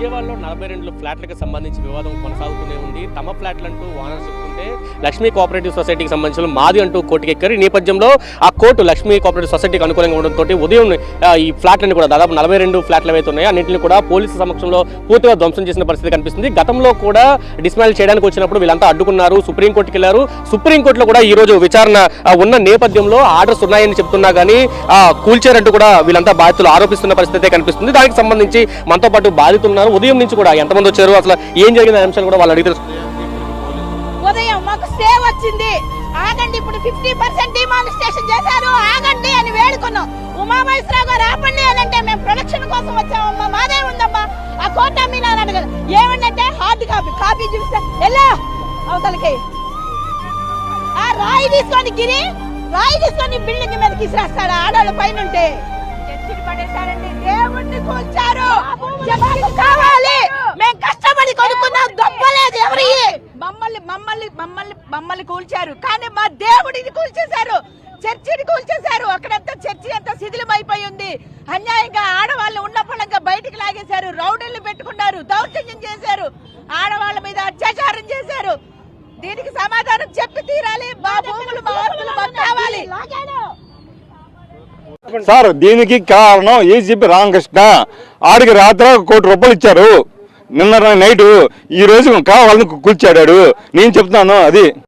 విజయవాడలో నలభై రెండు ఫ్లాట్లకు సంబంధించి వివాదం కొనసాగుతూనే ఉంది. తమ ఫ్లాట్లు అంటూ ఓనర్ చెప్తుంటే లక్ష్మీ కోఆపరేటివ్ సొసైటీకి సంబంధించిన మాది అంటూ కోర్టుకి ఎక్కారు ఈ నేపథ్యంలో ఆ కోర్టు లక్ష్మీ కోఆపరేటివ్ సొసైటీకి అనుకూలంగా ఉండడంతో ఉదయం ఈ ఫ్లాట్లని కూడా దాదాపు నలభై రెండు ఫ్లాట్లు ఏవైతే ఉన్నాయో అన్నింటిని కూడా పోలీసు సమక్షంలో పూర్తిగా ధ్వంసం చేసిన పరిస్థితి కనిపిస్తుంది. గతంలో కూడా డిస్మాల్ చేయడానికి వచ్చినప్పుడు వీళ్ళంతా అడ్డుకున్నారు సుప్రీంకోర్టుకి వెళ్ళారు. సుప్రీంకోర్టులో కూడా ఈ రోజు విచారణ ఉన్న నేపథ్యంలో ఆర్డర్స్ ఉన్నాయని చెప్తున్నా కానీ ఆ, కూల్చారంటూ కూడా వీళ్ళంతా బాధితులు ఆరోపిస్తున్న పరిస్థితి కనిపిస్తుంది. దానికి సంబంధించి మనతో పాటు బాధితున్నారు ఉదయం నుంచి కూడా ఎంతమంది వచ్చారు? అసలు ఏం జరిగిన అంశాలు కూడా వాళ్ళు అడిగి తెలుసుకున్నారు. మాకు స్టే వచ్చింది. ఆగండి ఇప్పుడు ఫిఫ్టీ పర్సెంట్ డిమానిస్ట్రేషన్ చేశారు. ఆగండి అని వేడుకున్నాం. ఉమామహేశ్వరరావు గారు ఆపండి అని అంటే మేము ప్రొడక్షన్ కోసం వచ్చామమ్మా. మాదే ఉందమ్మా. ఆ కోట మీనా అడగదు ఏమంటే హార్డ్ కాపీ కాపీ చూపిస్తే ఎలా అవతలకి. ఆ రాయి తీసుకొని గిరి రాయి తీసుకొని బిల్డింగ్ మీదకి ఇసిరేస్తాడు ఆడవాళ్ళ పైన ఉంటే పడేశారండి. దేవుణ్ణి కూల్చారు. మమ్మల్ని మమ్మల్ని కూల్చారు. కానీ మా దేవుడిని కూల్చేశారు. చర్చిని కూల్చేశారు. అక్కడంతా చర్చి అంతా శిథిలమైపోయి ఉంది అన్యాయంగా ఆడవాళ్ళు ఉన్న పొలంగా బయటికి లాగేశారు. రౌడీలు పెట్టుకున్నారు. దౌర్జన్యం చేశారు. ఆడవాళ్ళ మీద అత్యాచారం చేశారు. దీనికి సమాధానం చెప్పి తీరాలి. మా భూములు మా ఆస్తులు మాకు కావాలి. సార్ దీనికి కారణం ఏసీపీ రామకృష్ణ. ఆడికి రాత్రి ఒక కోటి రూపాయలు ఇచ్చారు. నిన్న నైటు ఈ రోజు కావాలని కూల్చాడాడు. నేను చెప్తున్నాను అది.